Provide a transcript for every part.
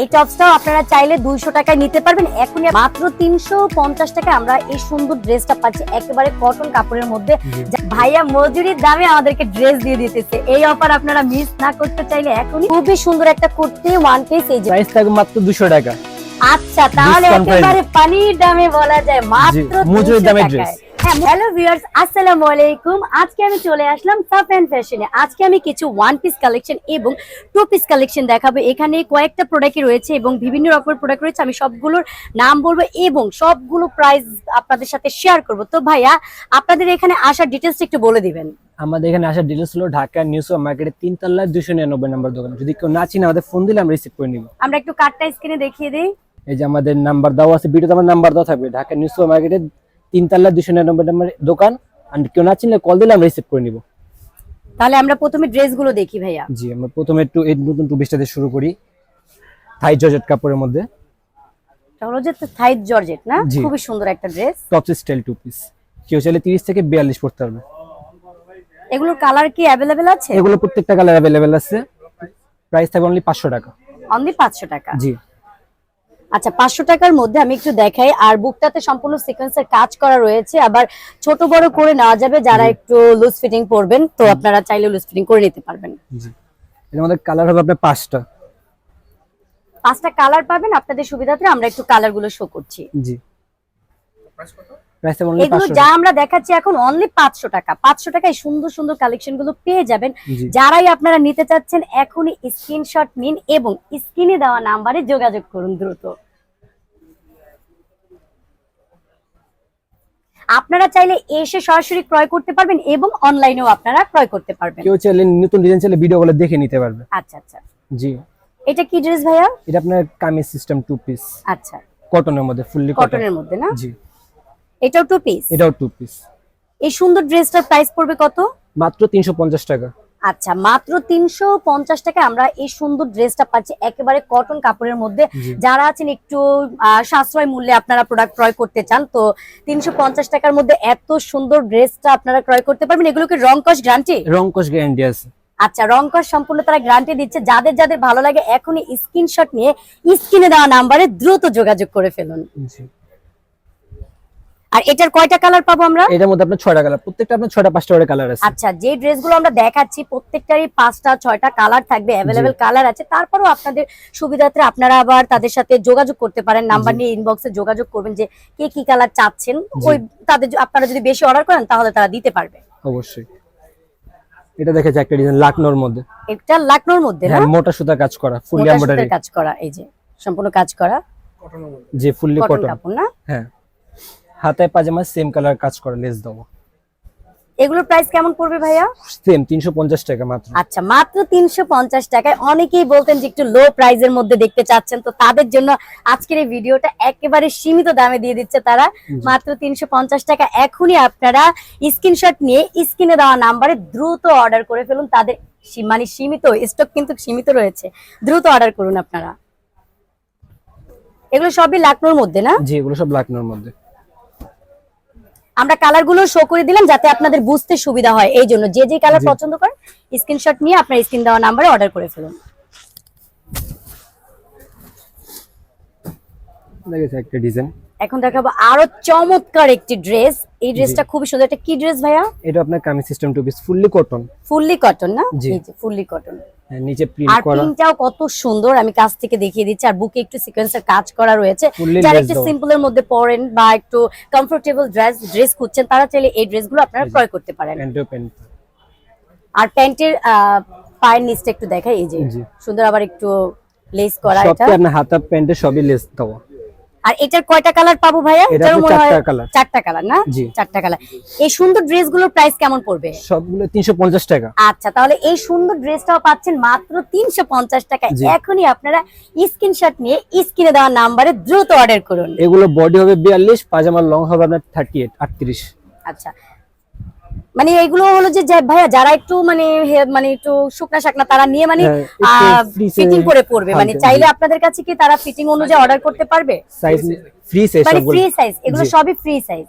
এই টপসটাও আপনারা চাইলে দুইশো টাকায় নিতে পারবেন। এখন মাত্র তিনশো পঞ্চাশ টাকায় আমরা এই সুন্দর ড্রেসটা পাচ্ছি। একেবারে কটন কাপড়ের মধ্যে। ভাইয়া মজুরির দামে আমাদেরকে ড্রেস দিয়ে দিতেছে। এই অফার আপনারা মিস না করতে চাইলে এখনই খুবই সুন্দর একটা কুর্তি ওয়ান পিস এই প্রাইস থাকবে মাত্র দুশো টাকা। আচ্ছা তাহলে একেবারে পানির দামে বলা যায় মাত্র মজুরির দামে। হ্যাঁ হ্যালো ভিউয়ার্স আসসালামু আলাইকুম। আজকে আমি চলে আসলাম সাফ এন্ড ফ্যাশনে আজকে আমি কিছু ওয়ান পিস কালেকশন এবং টু পিস কালেকশন দেখাবো। এখানে কয়েকটা প্রোডাক্টই রয়েছে এবং বিভিন্ন রকমের প্রোডাক্ট রয়েছে। আমি সবগুলোর নাম বলব এবং সবগুলো প্রাইস আপনাদের সাথে শেয়ার করব। তো ভাইয়া আপনাদের এখানে আসার ডিটেলস একটু বলে দিবেন। আমাদের এখানে আসার ডিটেলস হলো ঢাকা নিউ সুপার মার্কেটের তিন তলায় দুশো নিরানব্বই নম্বর দোকান। যদি কেউ না চিনে আমাদের ফোন দিলে আমরা রিসিভ করে নিব। আমরা একটু কার্ডটা স্ক্রিনে দেখিয়ে দিই। এই যে আমাদের নাম্বার দেওয়া আছে ভিডিওতে আমার নাম্বার দেওয়া থাকবে। ঢাকা নিউ সুপার মার্কেটের তিন তলায় দুশো নিরানব্বই নম্বর দোকান। আর কেউ না চিনলে কল দিলে আমরা রিসিভ করে নিব। তাহলে আমরা প্রথমে ড্রেসগুলো দেখি ভাইয়া। জি আমরা প্রথমে একটু এই নতুন টু পিসটাতে শুরু করি। থাই জর্জেট কাপড়ের মধ্যে। হলো যে থাইড জর্জেট না? খুবই সুন্দর একটা dress top style two piece কেউ চাইলে তিরিশ থেকে বিয়াল্লিশ পড়তে পারবে। এগুলোর কালার কি অ্যাভেলেবেল আছে? এগুলো প্রত্যেকটা কালার অ্যাভেলেবেল আছে। প্রাইস থাকবে অনলি পাঁচশো টাকা। অনলি পাঁচশো টাকা। জি। আচ্ছা পাঁচশো টাকার মধ্যে আমি একটু দেখাই। আর বুকটাতে সম্পূর্ণ সিকোয়েন্সের কাজ করা রয়েছে। আবার ছোট বড় করে নেওয়া যাবে যারা একটু লুজ ফিটিং পরবেন তো আপনারা চাইলে লুজ ফিটিং করে নিতে পারবেন। জি। এর মধ্যে কালার হবে আপনার পাঁচটা। পাঁচটা কালার পাবেন। আপনাদের সুবিধাতে আমরা একটু কালারগুলো শো করছি। জি। এগুলো পাঁচশো যা আমরা দেখাচ্ছি এখন অনলি পাঁচশো টাকা। পাঁচশো টাকায় সুন্দর সুন্দর কালেকশনগুলো পেয়ে যাবেন। যারাই আপনারা নিতে চাচ্ছেন এখনই স্ক্রিনশট নিন এবং স্ক্রিনে দেওয়া নাম্বারে যোগাযোগ করুন দ্রুত। আপনারা চাইলে এসে সরাসরি ক্রয় করতে পারবেন এবং অনলাইনেও আপনারা ক্রয় করতে পারবেন। কেউ চাইলে নতুন ডিজাইন চাইলে ভিডিও গুলো দেখে নিতে পারবে। আচ্ছা আচ্ছা। জি। এটা কি ড্রেস ভাইয়া? এটা আপনার কামিজ সিস্টেম টু পিস আচ্ছা। কটনের মধ্যে ফুললি কটনের মধ্যে না? জি। এটাও টু পিস এটাও টু পিস এই সুন্দর ড্রেসটার প্রাইস পড়বে কত? মাত্র তিনশো পঞ্চাশ টাকা। আচ্ছা মাত্র তিনশো পঞ্চাশ টাকায় আমরা এই সুন্দর ড্রেসটা পাচ্ছি একেবারে কটন কাপড়ের মধ্যে। যারা আছেন একটু সাশ্রয় মূল্যে আপনারা প্রোডাক্ট ক্রয় করতে চান তো তিনশো পঞ্চাশ টাকার মধ্যে এত সুন্দর ড্রেসটা আপনারা ক্রয় করতে পারবেন। এগুলোকে রং কস গ্যারান্টি রংকশ গ্যারান্টি আছে। আচ্ছা রং কস সম্পূর্ণ তারা গ্যারান্টি দিচ্ছে। যাদের যাদের ভালো লাগে এখনই স্ক্রিনশট নিয়ে স্ক্রিনে দেওয়া নাম্বারে দ্রুত যোগাযোগ করে ফেলুন। জি। আর এটার কয়টা কালার পাবো আমরা? এটার মধ্যে আপনার ছয়টা কালার প্রত্যেকটা আপনার ছয়টা পাঁচটা করে কালার আছে। আচ্ছা যে ড্রেসগুলো আমরা দেখাচ্ছি প্রত্যেকটারই পাঁচটা ছয়টা কালার থাকবে অ্যাভেলেবেল কালার আছে। তারপরেও আপনাদের সুবিধার্থে আপনারা আবার তাদের সাথে যোগাযোগ করতে পারেন নাম্বার নিয়ে ইনবক্সে যোগাযোগ করবেন যে কে কি কালার চাচ্ছেন। ওই তাদের আপনারা যদি বেশি অর্ডার করেন তাহলে তারা দিতে পারবে। অবশ্যই। এটা দেখেছে একটা ডিজাইন লাকনোর মধ্যে। এটা লাকনোর মধ্যে না? হ্যাঁ মোটা সুতা কাজ করা মোটা এমব্রয়ডারি কাজ করা এই যে সম্পূর্ণ কাজ করা। যে ফুললি কটন কটন কাপড় না? হ্যাঁ। হাতায় পাজামা সেম কালার কাজ করা লেস দেবো। এগুলোর প্রাইস কেমন পড়বে ভাইয়া? সেম তিনশো পঞ্চাশ টাকা মাত্র। আচ্ছা মাত্র তিনশো পঞ্চাশ টাকায়। অনেকেই বলতেন যে একটু লো প্রাইজের মধ্যে দেখতে চাচ্ছেন তো তাদের জন্য আজকের এই ভিডিওটা একেবারে সীমিত দামে দিয়ে দিচ্ছে তারা। মাত্র তিনশো পঞ্চাশ টাকা। এখনই আপনারা স্ক্রিনশট নিয়ে স্ক্রিনে দেওয়া নাম্বারে দ্রুত অর্ডার করে ফেলুন। তাদের মানে সীমিত স্টক কিন্তু সীমিত রয়েছে। দ্রুত অর্ডার করুন আপনারা। এগুলো সবই লাকনোর মধ্যে না? জি এগুলো সব লাকনোর মধ্যে। আমরা কালারগুলো শো করে দিলাম যাতে আপনাদের বুঝতে সুবিধা হয়। এই জন্য যে যে কালার পছন্দ করেন স্ক্রিনশট নিয়ে আপনার স্ক্রিন দেওয়া নাম্বারে অর্ডার করে ফেলুন। একটা ডিজাইন এখন দেখাবো আরও চমৎকার একটি ড্রেস। এই ড্রেসটা খুবই সুন্দর। এটা কি ড্রেস ভাইয়া? এটা আপনার kameez system two piece fully cotton fully cotton না? জি। ফুললি কটন নিচে প্রিন্ট করা। আর প্রিন্টটাও কত সুন্দর। আমি কাছ থেকে দেখিয়ে দিচ্ছি। আর বুকে একটু সিকোয়েন্সের কাজ করা রয়েছে। যারা একটু সিম্পলের মধ্যে পরেন বা একটু কমফোর্টেবল ড্রেস ড্রেস খুঁজছেন তারা চাইলে এই ড্রেসগুলো আপনারা ক্রয় করতে পারেন। আর প্যান্টের পায়ের নিচটা একটু দেখাই। এই যে সুন্দর আবার একটু লেস করা এটা। সবটা আপনার হাতা প্যান্টে সবই লেস দেওয়া। আর এটার কয়টা কালার পাবো ভাইয়া? এটার মনে হয় চারটা কালার। কালার না? চারটা কালার। এই সুন্দর ড্রেসগুলোর প্রাইস কেমন পড়বে? সবগুলো টাকা। আচ্ছা তাহলে এই সুন্দর ড্রেসটাও পাচ্ছেন মাত্র তিনশো পঞ্চাশ টাকায়। এখনই আপনারা স্ক্রিনশট নিয়ে স্ক্রিনে দেওয়া নাম্বারে দ্রুত অর্ডার করুন। এগুলো বডি হবে বিয়াল্লিশ পাজামার লং হবে আপনার থার্টি এইট আটত্রিশ। আচ্ছা মানে এইগুলো হলো যে ভাইয়া যারা একটু মানে মানে একটু শুকনা শাকনা তারা নিয়ে মানে হ্যাঁ, ফিটিং করে পড়বে মানে চাইলে আপনাদের কাছে কি তারা ফিটিং অনুযায়ী অর্ডার করতে পারবে? সাইজ ফ্রি সাইজ মানে ফ্রি সাইজ এগুলো সবই ফ্রি সাইজ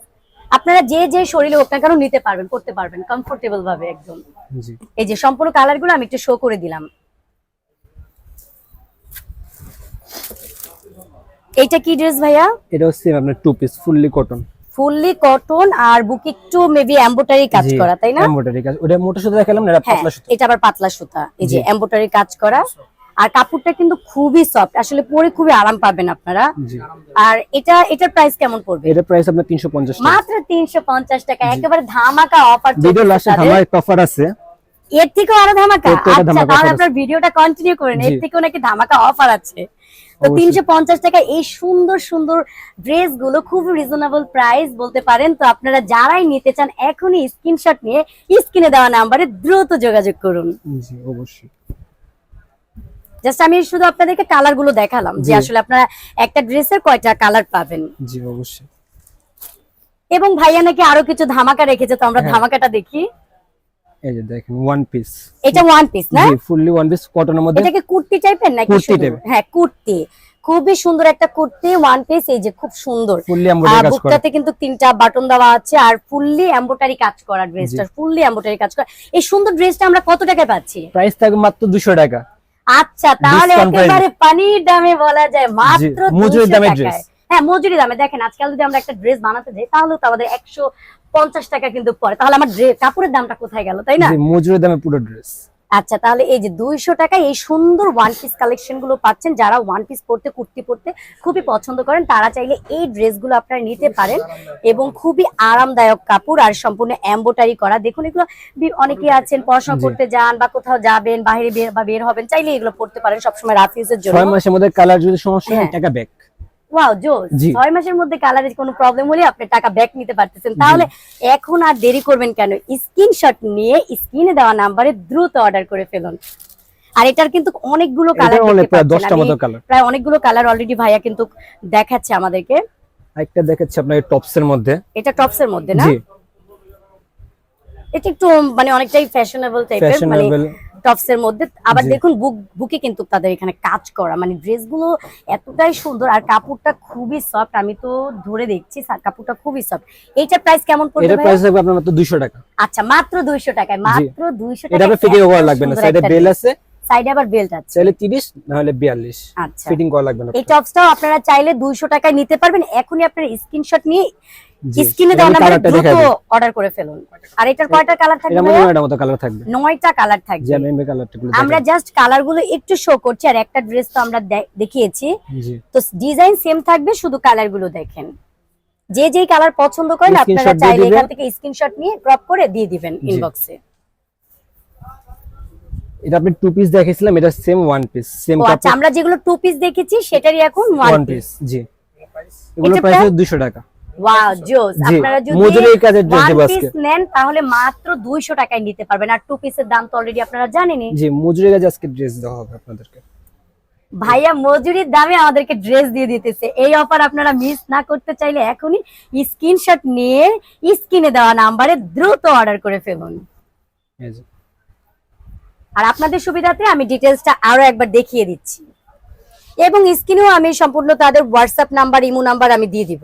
আপনারা যে যে শরীরে হোক না কেন নিতে পারবেন করতে পারবেন কমফোর্টেবল ভাবে একদম। এই যে সম্পূর্ণ কালারগুলো আমি একটু শো করে দিলাম। এটা কি ড্রেস ভাইয়া? এটা হচ্ছে আপনার two piece fully cotton fully cotton আর বুক একটু মেবি এমব্রয়ডারি কাজ করা তাই না? এমব্রয়ডারি কাজ। ওটা মোটা সুতা দেখালাম না এটা হ্যাঁ পাতলা সুতা। এটা আবার পাতলা সুতা। এই যে। এমব্রয়ডারি কাজ করা। আর কাপড়টা কিন্তু খুবই সফট আসলে পরে খুবই আরাম পাবেন আপনারা। আর এটা এটার প্রাইস কেমন পড়বে? এটা প্রাইস আপনার 350 টাকা। মাত্র তিনশো পঞ্চাশ টাকা একেবারে ধামাকা অফার ভিডিও লাস্টে একটা অফার আছে। এর থেকেও আরও ধামাকা। আচ্ছা তাহলে আপনার ভিডিওটা কন্টিনিউ করেন এর থেকেও নাকি ধামাকা অফার আছে। তো তিনশো পঞ্চাশ টাকা এই সুন্দর সুন্দর ড্রেসগুলো খুব রিজনেবল প্রাইস বলতে পারেন। তো আপনারা যারাই নিতে চান এখনই স্ক্রিনশট নিয়ে স্ক্রিনে দেওয়া নাম্বারে দ্রুত যোগাযোগ করুন। জি অবশ্যই। জাস্ট আমি শুধু আপনাদেরকে কালারগুলো দেখালাম যে আসলে আপনারা একটা ড্রেসের কয়টা কালার পাবেন। জি অবশ্যই। এবং ভাইয়া নাকি আরও কিছু ধামাকা রেখেছে তো আমরা হ্যাঁ। ধামাকাটা দেখি। এই যে দেখেন ওয়ান পিস এটা ওয়ান পিস না? জি ফুললি ওয়ান পিস কটনের মধ্যে। এটাকে কুর্তি টাইপের নাকি কুর্তি? হ্যাঁ কুর্তি। খুবই সুন্দর একটা কুর্তি ওয়ান পিস এই যে খুব সুন্দর। ফুললি এমব্রয়ডারি কাজ করা। বুকটাতে কিন্তু তিনটা বাটন দেওয়া আছে আর ফুললি এমব্রয়ডারি কাজ করা ড্রেসটা ফুললি এমব্রয়ডারি কাজ করা। এই সুন্দর ড্রেসটা আমরা কত টাকায় পাচ্ছি? প্রাইস থাকবে মাত্র 200 টাকা। আচ্ছা তাহলে একেবারে পানির দামে বলা যায় মাত্র মজুরি 200 দামে টাকায়। dress। হ্যাঁ মজুরি দামে। দেখেন আজকাল যদি আমরা একটা ড্রেস বানাতে যাই তাহলে তো আমাদের একশো পঞ্চাশ টাকা কিন্তু পরে তাহলে আমার ড্রেস কাপড়ের দামটা কোথায় গেল তাই না? মজুরি দামে পুরো ড্রেস আচ্ছা তাহলে এই যে দুইশো টাকায় এই সুন্দর ওয়ান পিস কালেকশনগুলো পাচ্ছেন যারা ওয়ান পিস পরতে কুর্তি পরতে খুবই পছন্দ করেন তারা চাইলে এই ড্রেসগুলো আপনারা নিতে পারেন এবং খুবই আরামদায়ক কাপড় আর সম্পূর্ণ এম্বোটারি করা। দেখুন এগুলো অনেকে আছেন পড়াশোনা করতে যান বা কোথাও যাবেন বাইরে বের বা বের হবেন চাইলে এগুলো পড়তে পারেন সবসময় রাফ ইউজের জন্য। ছয় মাসের মধ্যে কালার যদি সমস্যা হ্যাঁ। টাকা ব্যাক ওয়াও জোস ছয় মাসের মধ্যে কালারের কোনো প্রবলেম হলে আপনি টাকা ব্যাক নিতে পারতেছেন। তাহলে এখন আর দেরি করবেন কেন? স্ক্রিনশট নিয়ে স্ক্রিনে দেওয়া নাম্বারে দ্রুত অর্ডার করে ফেলুন। আর এটার কিন্তু অনেকগুলো কালার প্রায় পাচ্ছেন। 10টা আমি মতো কালার প্রায় অনেকগুলো কালার অলরেডি ভাইয়া কিন্তু দেখাচ্ছে আমাদেরকে। একটা দেখাচ্ছি আপনার টপস এর মধ্যে। এটা টপস এর মধ্যে না? এটা একটু মানে অনেকটাই ফ্যাশনেবল টাইপের মানে ফ্যাশনেবল টপস এর মধ্যে। আবার দেখুন বুক বুকে কিন্তু তাদের এখানে কাজ করা। মানে ড্রেসগুলো এতটাই সুন্দর আর কাপড়টা খুবই সফট আমি তো ধরে দেখছি কাপড়টা খুবই সফট এইটার প্রাইস কেমন পড়বে এটার প্রাইস থাকবে আপনার মাত্র 200 টাকা। আচ্ছা মাত্র দুইশো টাকায় মাত্র দুইশো এটা আপনার ফিটিং করা লাগবে না সাইডে বেল আছে সাইডে আবার বেল্ট আছে। চাইলে 30 না হলে 42 আচ্ছা। ফিটিং করা লাগবে না। এই টপসটাও আপনারা চাইলে দুইশো টাকায় নিতে পারবেন। এখনই আপনার স্ক্রিনশট নিয়ে। স্ক্রিনে এটা দেওয়া আমি নাম্বারে দ্রুত অর্ডার করে ফেলুন। আর এটার কয়টা কালার থাকবে এটা নয়টা মতো কালার থাকবে। নয়টা কালার যে থাকবে কালারটা আমরা জাস্ট কালারগুলো একটু শো করছি আর একটা ড্রেস তো আমরা দেখিয়েছি। জি। তো ডিজাইন সেম থাকবে শুধু কালারগুলো দেখেন। যে যেই কালার পছন্দ করেন আপনারা চাইলে এখান থেকে স্ক্রিনশট নিয়ে ক্রপ করে দিয়ে দিবেন। ইনবক্সে এটা আপনি টু পিস দেখাইছিলাম এটা সেম ওয়ান পিস সেম আচ্ছা আমরা যেগুলো টু পিস দেখেছি সেটারই এখন ওয়ান পিস জি। এগুলো প্রাইস 200 টাকা। ওয়াও জোস আপনারা যদি মজুরির কাজের dress ওয়ান পিস নেন তাহলে মাত্র 200 টাকায় নিতে পারবেন। আর টু পিসের দাম তো অলরেডি আপনারা জানেনই। জি মজুরি কাজ আজকে ড্রেস দেওয়া হবে আপনাদেরকে। ভাইয়া মজুরির দামে আমাদেরকে ড্রেস দিয়ে দিতেছে। এই অফার আপনারা মিস না করতে চাইলে এখনই স্ক্রিনশট নিয়ে স্ক্রিনে দেওয়া নাম্বারে দ্রুত অর্ডার করে ফেলুন। আর আপনাদের সুবিধাতে আমি ডিটেলসটা আরও একবার দেখিয়ে দিচ্ছি। এবং স্ক্রিনেও আমি সম্পূর্ণ তাদের হোয়াটসঅ্যাপ নাম্বার ইমো নাম্বার আমি দিয়ে দিব।